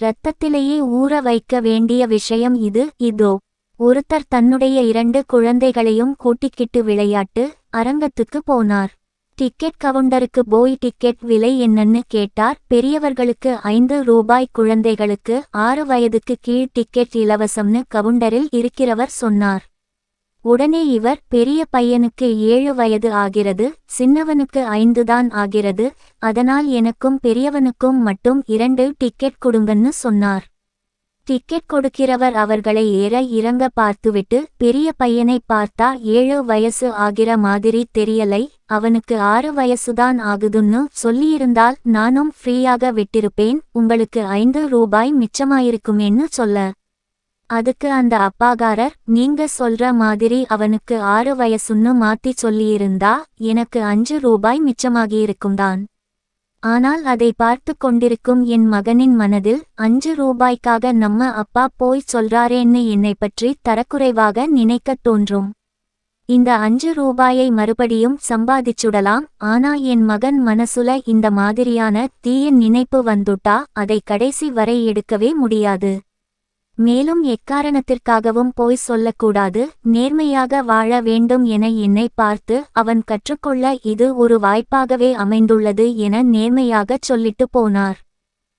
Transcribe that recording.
இரத்தத்திலேயே ஊற வைக்க வேண்டிய விஷயம் இது. இதோ ஒருத்தர் தன்னுடைய இரண்டு குழந்தைகளையும் கூட்டிக்கிட்டு விளையாட்டு அரங்கத்துக்கு போனார். டிக்கெட் கவுண்டருக்கு போய் டிக்கெட் விலை என்னன்னு கேட்டார். பெரியவர்களுக்கு ஐந்து ரூபாய் குழந்தைகளுக்கு ஆறு வயதுக்கு கீழ் டிக்கெட் இலவசம்னு கவுண்டரில் இருக்கிறவர் சொன்னார். உடனே இவர் பெரிய பையனுக்கு ஏழு வயது ஆகிறது சின்னவனுக்கு ஐந்துதான் ஆகிறது அதனால் எனக்கும் பெரியவனுக்கும் மட்டும் இரண்டு டிக்கெட் கொடுங்கன்னு சொன்னார். டிக்கெட் கொடுக்கிறவர் அவர்களை ஏற இறங்க பார்த்துவிட்டு பெரிய பையனை பார்த்தா ஏழு வயசு ஆகிற மாதிரி தெரியலை அவனுக்கு ஆறு வயசுதான் ஆகுதுன்னு சொல்லியிருந்தால் நானும் ஃப்ரீயாக விட்டிருப்பேன் உங்களுக்கு ஐந்து ரூபாய் மிச்சமாயிருக்குமேன்னு சொல்ல. அதுக்கு அந்த அப்பாகாரர் நீங்க சொல்ற மாதிரி அவனுக்கு ஆறு வயசுன்னு மாத்தி சொல்லியிருந்தா எனக்கு அஞ்சு ரூபாய் மிச்சமாகியிருக்கும்தான். ஆனால் அதை பார்த்து கொண்டிருக்கும் என் மகனின் மனதில் அஞ்சு ரூபாய்க்காக நம்ம அப்பா போய் சொல்றாரேன்னு என்னை பற்றி தரக்குறைவாக நினைக்கத் தோன்றும். இந்த அஞ்சு ரூபாயை மறுபடியும் சம்பாதிச்சுடலாம். ஆனா என் மகன் மனசுல இந்த மாதிரியான தீய நினைப்பு வந்துட்டா அதை கடைசி வரை எடுக்கவே முடியாது. மேலும் எக்காரணத்திற்காகவும் போய் சொல்லக்கூடாது நேர்மையாக வாழ வேண்டும் என என்னை பார்த்து அவன் கற்றுக்கொள்ள இது ஒரு வாய்ப்பாகவே அமைந்துள்ளது என நேர்மையாகச் சொல்லிட்டு போனார்.